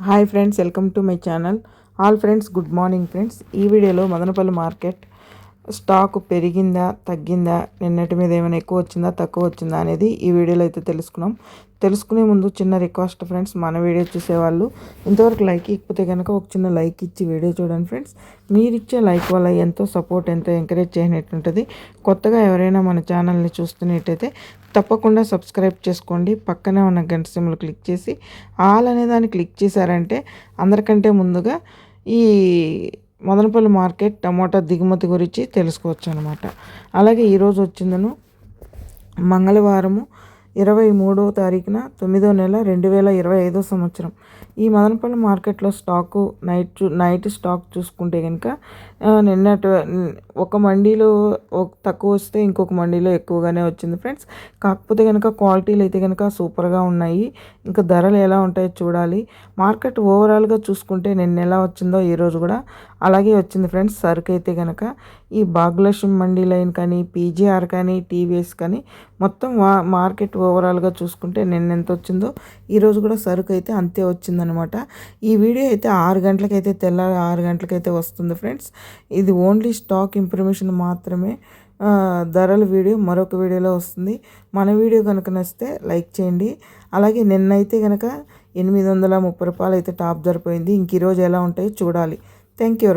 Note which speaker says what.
Speaker 1: Hi friends welcome to my channel all friends good morning friends ఈ వీడియోలో Madanapalle market stock పెరిగిందా తగ్గిందా నిన్నటి మీద ఏమైనా ఎక్కువ వచ్చిందా తక్కువ వచ్చిందా అనేది ఈ వీడియోలో అయితే తెలుసుకున్నాం. తెలుసుకునే ముందు చిన్న రిక్వెస్ట్ ఫ్రెండ్స్ మన వీడియో చూసేవాళ్ళు ఇంతవరకు లైక్ ఇకపోతే కనుక ఒక చిన్న లైక్ ఇచ్చి వీడియో చూడండి ఫ్రెండ్స్. మీరు ఇచ్చే లైక్ వల్ల ఎంతో సపోర్ట్ ఎంతో ఎంకరేజ్ చేయనట్టుంటుంది కొత్తగా ఎవరైనా మన ఛానల్ని చూస్తున్నట్టయితే తప్పకుండా సబ్స్క్రైబ్ చేసుకోండి. పక్కనే ఉన్న గంట సిమ్లు క్లిక్ చేసి ఆల్ అనే దాన్ని క్లిక్ చేశారంటే అందరికంటే ముందుగా ఈ మదనపల్లి మార్కెట్ టమాటా దిగుమతి గురించి తెలుసుకోవచ్చు అనమాట అలాగే ఈరోజు వచ్చిందను మంగళవారము ఇరవై మూడో తారీఖున తొమ్మిదో నెల రెండు వేల ఇరవై ఐదో సంవత్సరం. ఈ మదనపల్లి మార్కెట్లో స్టాకు నైట్ నైట్ స్టాక్ చూసుకుంటే కనుక నిన్నటి ఒక మండీలో తక్కువ వస్తే ఇంకొక మండీలో ఎక్కువగానే వచ్చింది ఫ్రెండ్స్. కాకపోతే కనుక క్వాలిటీలు అయితే కనుక సూపర్గా ఉన్నాయి. ఇంకా ధరలు ఎలా ఉంటాయో చూడాలి. మార్కెట్ ఓవరాల్గా చూసుకుంటే నిన్న ఎలా వచ్చిందో ఈరోజు కూడా అలాగే వచ్చింది ఫ్రెండ్స్. సరుకు అయితే కనుక ఈ భాగ్యలక్ష్మి మండీ లైన్ కానీ పీజీఆర్ కానీ టీవీఎస్ కానీ మొత్తం మార్కెట్ ఓవరాల్గా చూసుకుంటే నిన్న ఎంత వచ్చిందో ఈరోజు కూడా సరుకు అయితే అంతే వచ్చిందనమాట ఈ వీడియో అయితే ఆరు గంటలకైతే తెల్లారి ఆరు గంటలకైతే వస్తుంది ఫ్రెండ్స్. ఇది ఓన్లీ స్టాక్ ఇన్ఫర్మేషన్ మాత్రమే. ధరల వీడియో మరొక వీడియోలో వస్తుంది. మన వీడియో కనుక నచ్చితే లైక్ చేయండి. అలాగే నిన్నైతే కనుక ఎనిమిది వందల ముప్పై రూపాయలు అయితే టాప్ జరిపోయింది ఇంక ఈరోజు ఎలా ఉంటాయో చూడాలి. Thank you